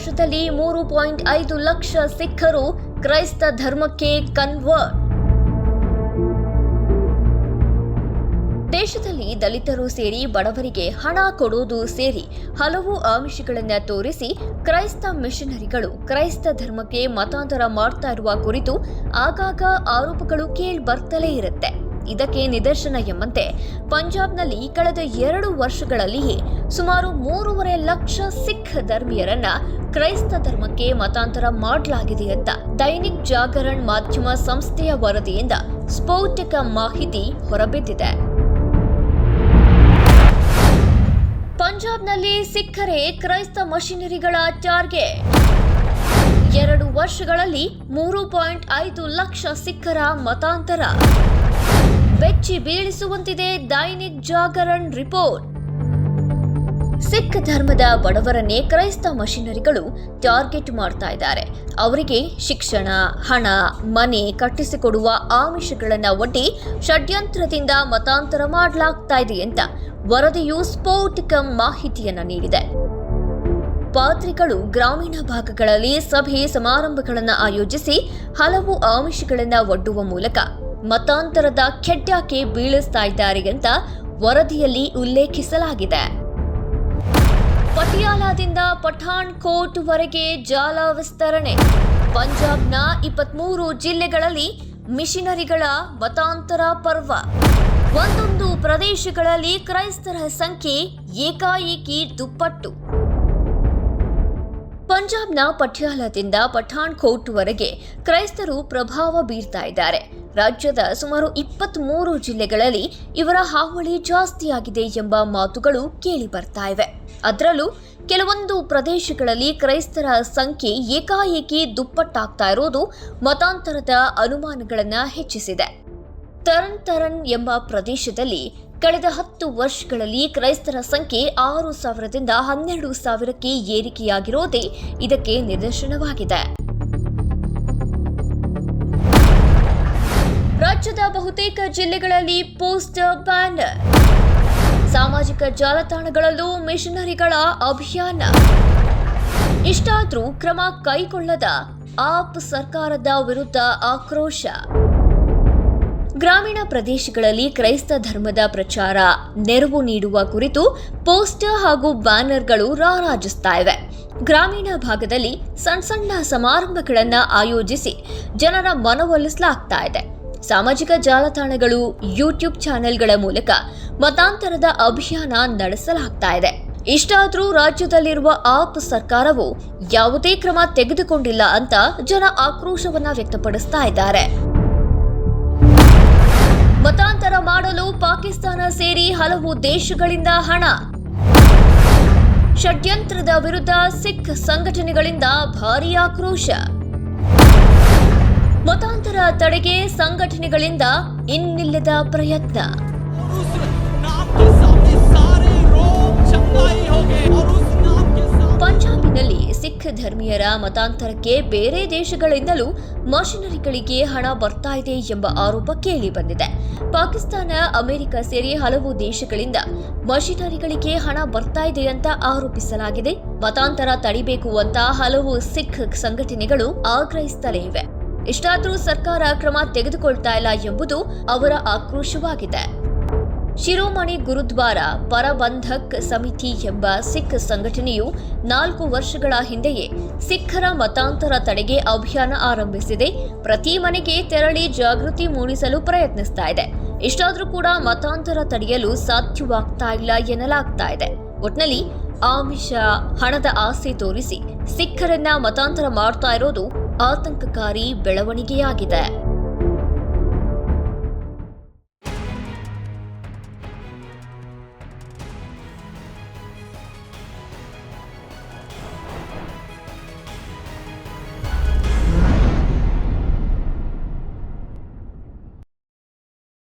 ದೇಶದಲ್ಲಿ ಮೂರು ಪಾಯಿಂಟ್ ಐದು ಲಕ್ಷ ಸಿಖ್ಖರು ಕ್ರೈಸ್ತ ಧರ್ಮಕ್ಕೆ ಕನ್ವರ್ಟ್ ದೇಶದಲ್ಲಿ ದಲಿತರು ಸೇರಿ ಬಡವರಿಗೆ ಹಣ ಕೊಡುವುದು ಸೇರಿ ಹಲವು ಆಮಿಷಗಳನ್ನು ತೋರಿಸಿ ಕ್ರೈಸ್ತ ಮಿಷನರಿಗಳು ಕ್ರೈಸ್ತ ಧರ್ಮಕ್ಕೆ ಮತಾಂತರ ಮಾಡ್ತಾ ಇರುವ ಕುರಿತು ಆಗಾಗ ಆರೋಪಗಳು ಕೇಳಿ ಬರ್ತಲೇ ಇರುತ್ತೆ. ಇದಕ್ಕೆ ನಿದರ್ಶನ ಎಂಬಂತೆ ಪಂಜಾಬ್ನಲ್ಲಿ ಕಳೆದ ಎರಡು ವರ್ಷಗಳಲ್ಲಿಯೇ ಸುಮಾರು ಮೂರುವರೆ ಲಕ್ಷ ಸಿಖ್ ಧರ್ಮೀಯರನ್ನ ಕ್ರೈಸ್ತ ಧರ್ಮಕ್ಕೆ ಮತಾಂತರ ಮಾಡಲಾಗಿದೆ ಅಂತ ದೈನಿಕ್ ಜಾಗರಣ್ ಮಾಧ್ಯಮ ಸಂಸ್ಥೆಯ ವರದಿಯಿಂದ ಸ್ಫೋಟಕ ಮಾಹಿತಿ ಹೊರಬಿದ್ದಿದೆ. ಪಂಜಾಬ್ನಲ್ಲಿ ಸಿಖ್ಖರೇ ಕ್ರೈಸ್ತ ಮಷಿನರಿಗಳ ಟಾರ್ಗೆಟ್. ಎರಡು ವರ್ಷಗಳಲ್ಲಿ ಮೂರು ಪಾಯಿಂಟ್ ಐದು ಲಕ್ಷ ಸಿಖ್ಖರ ಮತಾಂತರ. ಬೆಚ್ಚಿ ಬೀಳಿಸುವಂತಿದೆ ದೈನಿಕ್ ಜಾಗರಣ್ ರಿಪೋರ್ಟ್. ಸಿಖ್ ಧರ್ಮದ ಬಡವರನ್ನೇ ಕ್ರೈಸ್ತ ಮಷಿನರಿಗಳು ಟಾರ್ಗೆಟ್ ಮಾಡ್ತಾ ಇದ್ದಾರೆ. ಅವರಿಗೆ ಶಿಕ್ಷಣ, ಹಣ, ಮನೆ ಕಟ್ಟಿಸಿಕೊಡುವ ಆಮಿಷಗಳನ್ನ ಒಡ್ಡಿ ಷಡ್ಯಂತ್ರದಿಂದ ಮತಾಂತರ ಮಾಡಲಾಗ್ತಾ ಇದೆ ಅಂತ ವರದಿಯು ಸ್ಫೋಟಿಕ ಮಾಹಿತಿಯನ್ನ ನೀಡಿದೆ. ಪಾತ್ರಿಗಳು ಗ್ರಾಮೀಣ ಭಾಗಗಳಲ್ಲಿ ಸಭೆ ಸಮಾರಂಭಗಳನ್ನು ಆಯೋಜಿಸಿ ಹಲವು ಆಮಿಷಗಳನ್ನು ಒಡ್ಡುವ ಮೂಲಕ ಮತಾಂತರದ ಖೆಡ್ಡಾಕ್ಕೆ ಬೀಳಿಸ್ತಾ ಇದ್ದಾರೆ ಅಂತ ವರದಿಯಲ್ಲಿ ಉಲ್ಲೇಖಿಸಲಾಗಿದೆ. ಪಟಿಯಾಲಾದಿಂದ ಪಠಾಣ್ ಕೋಟ್ ವರೆಗೆ ಜಾಲ ವಿಸ್ತರಣೆ. ಪಂಜಾಬ್ನ ಇಪ್ಪತ್ಮೂರು ಜಿಲ್ಲೆಗಳಲ್ಲಿ ಮಿಷನರಿಗಳ ಮತಾಂತರ ಪರ್ವ. ಒಂದೊಂದು ಪ್ರದೇಶಗಳಲ್ಲಿ ಕ್ರೈಸ್ತರ ಸಂಖ್ಯೆ ಏಕಾಏಕಿ ದುಪ್ಪಟ್ಟು. ಪಂಜಾಬ್ನ ಪಟಿಯಾಲಾದಿಂದ ಪಠಾಣ್ ವರೆಗೆ ಕ್ರೈಸ್ತರು ಪ್ರಭಾವ ಬೀರ್ತಾ ಇದ್ದಾರೆ. ರಾಜ್ಯದ ಸುಮಾರು ಇಪ್ಪತ್ಮೂರು ಜಿಲ್ಲೆಗಳಲ್ಲಿ ಇವರ ಹಾವಳಿ ಜಾಸ್ತಿಯಾಗಿದೆ ಎಂಬ ಮಾತುಗಳು ಕೇಳಿ ಬರ್ತಾ ಇವೆ. ಅದರಲ್ಲೂ ಕೆಲವೊಂದು ಪ್ರದೇಶಗಳಲ್ಲಿ ಕ್ರೈಸ್ತರ ಸಂಖ್ಯೆ ಏಕಾಏಕಿ ದುಪ್ಪಟ್ಟಾಗ್ತಾ ಇರೋದು ಮತಾಂತರದ ಅನುಮಾನಗಳನ್ನು ಹೆಚ್ಚಿಸಿದೆ. ತರಣ್ ತರಣ್ ಎಂಬ ಪ್ರದೇಶದಲ್ಲಿ ಕಳೆದ ಹತ್ತು ವರ್ಷಗಳಲ್ಲಿ ಕ್ರೈಸ್ತರ ಸಂಖ್ಯೆ ಆರು ಸಾವಿರದಿಂದ ಹನ್ನೆರಡು ಸಾವಿರಕ್ಕೆ ಏರಿಕೆಯಾಗಿರೋದೇ ಇದಕ್ಕೆ ನಿದರ್ಶನವಾಗಿದೆ. ರಾಜ್ಯದ ಬಹುತೇಕ ಜಿಲ್ಲೆಗಳಲ್ಲಿ ಪೋಸ್ಟರ್ ಬ್ಯಾನರ್. ಸಾಮಾಜಿಕ ಜಾಲತಾಣಗಳಲ್ಲೂ ಮಿಷನರಿಗಳ ಅಭಿಯಾನ. ಇಷ್ಟಾದರೂ ಕ್ರಮ ಕೈಗೊಳ್ಳದ ಆಪ್ ಸರ್ಕಾರದ ವಿರುದ್ಧ ಆಕ್ರೋಶ. ಗ್ರಾಮೀಣ ಪ್ರದೇಶಗಳಲ್ಲಿ ಕ್ರೈಸ್ತ ಧರ್ಮದ ಪ್ರಚಾರ ನೆರವು ನೀಡುವ ಕುರಿತು ಪೋಸ್ಟರ್ ಹಾಗೂ ಬ್ಯಾನರ್ಗಳು ರಾರಾಜಿಸ್ತಾ ಇವೆ. ಗ್ರಾಮೀಣ ಭಾಗದಲ್ಲಿ ಸಣ್ಣ ಸಣ್ಣ ಸಮಾರಂಭಗಳನ್ನು ಆಯೋಜಿಸಿ ಜನರ ಮನವೊಲಿಸಲಾಗ್ತಾ ಇದೆ. ಸಾಮಾಜಿಕ ಜಾಲತಾಣಗಳು ಯೂಟ್ಯೂಬ್ ಚಾನೆಲ್ಗಳ ಮೂಲಕ ಮತಾಂತರದ ಅಭಿಯಾನ ನಡೆಸಲಾಗ್ತಾ ಇದೆ. ಇಷ್ಟಾದರೂ ರಾಜ್ಯದಲ್ಲಿರುವ ಆಪ್ ಸರ್ಕಾರವು ಯಾವುದೇ ಕ್ರಮ ತೆಗೆದುಕೊಂಡಿಲ್ಲ ಅಂತ ಜನ ಆಕ್ರೋಶವನ್ನ ವ್ಯಕ್ತಪಡಿಸ್ತಾ ಇದ್ದಾರೆ. ಮತಾಂತರ ಮಾಡಲು ಪಾಕಿಸ್ತಾನ ಸೇರಿ ಹಲವು ದೇಶಗಳಿಂದ ಹಣ. ಷಡ್ಯಂತ್ರದ ವಿರುದ್ಧ ಸಿಖ್ ಸಂಘಟನೆಗಳಿಂದ ಭಾರೀ ಆಕ್ರೋಶ. ಮತಾಂತರ ತಡೆಗೆ ಸಂಘಟನೆಗಳಿಂದ ಇನ್ನಿಲ್ಲದ ಪ್ರಯತ್ನ. ಪಂಜಾಬಿನಲ್ಲಿ ಸಿಖ್ ಧರ್ಮೀಯರ ಮತಾಂತರಕ್ಕೆ ಬೇರೆ ದೇಶಗಳಿಂದಲೂ ಮಷಿನರಿಗಳಿಗೆ ಹಣ ಬರ್ತಾ ಇದೆ ಎಂಬ ಆರೋಪ ಕೇಳಿ ಬಂದಿದೆ ಪಾಕಿಸ್ತಾನ, ಅಮೆರಿಕ ಸೇರಿ ಹಲವು ದೇಶಗಳಿಂದ ಮಷಿನರಿಗಳಿಗೆ ಹಣ ಬರ್ತಾ ಇದೆ ಅಂತ ಆರೋಪಿಸಲಾಗಿದೆ. ಮತಾಂತರ ತಡಿಬೇಕು ಅಂತ ಹಲವು ಸಿಖ್ ಸಂಘಟನೆಗಳು ಆಗ್ರಹಿಸುತ್ತಲೇ ಇವೆ. ಇಷ್ಟಾದ್ರೂ ಸರ್ಕಾರ ಕ್ರಮ ತೆಗೆದುಕೊಳ್ತಾ ಇಲ್ಲ ಎಂಬುದು ಅವರ ಆಕ್ರೋಶವಾಗಿದೆ. ಶಿರೋಮಣಿ ಗುರುದ್ವಾರ ಪರಬಂಧಕ್ ಸಮಿತಿ ಎಂಬ ಸಿಖ್ ಸಂಘಟನೆಯು ನಾಲ್ಕು ವರ್ಷಗಳ ಹಿಂದೆಯೇ ಸಿಖ್ಖರ ಮತಾಂತರ ತಡೆಗೆ ಅಭಿಯಾನ ಆರಂಭಿಸಿದೆ. ಪ್ರತಿ ಮನೆಗೆ ತೆರಳಿ ಜಾಗೃತಿ ಮೂಡಿಸಲು ಪ್ರಯತ್ನಿಸ್ತಾ ಇದೆ. ಇಷ್ಟಾದರೂ ಕೂಡ ಮತಾಂತರ ತಡೆಯಲು ಸಾಧ್ಯವಾಗ್ತಾ ಇಲ್ಲ ಎನ್ನಲಾಗ್ತಾ ಇದೆ. ಒಟ್ನಲ್ಲಿ ಆಮಿಷ ಹಣದ ಆಸೆ ತೋರಿಸಿ ಸಿಖ್ಖರನ್ನ ಮತಾಂತರ ಮಾಡ್ತಾ ಇರೋದು ಆತಂಕಕಾರಿ ಬೆಳವಣಿಗೆಯಾಗಿದೆ.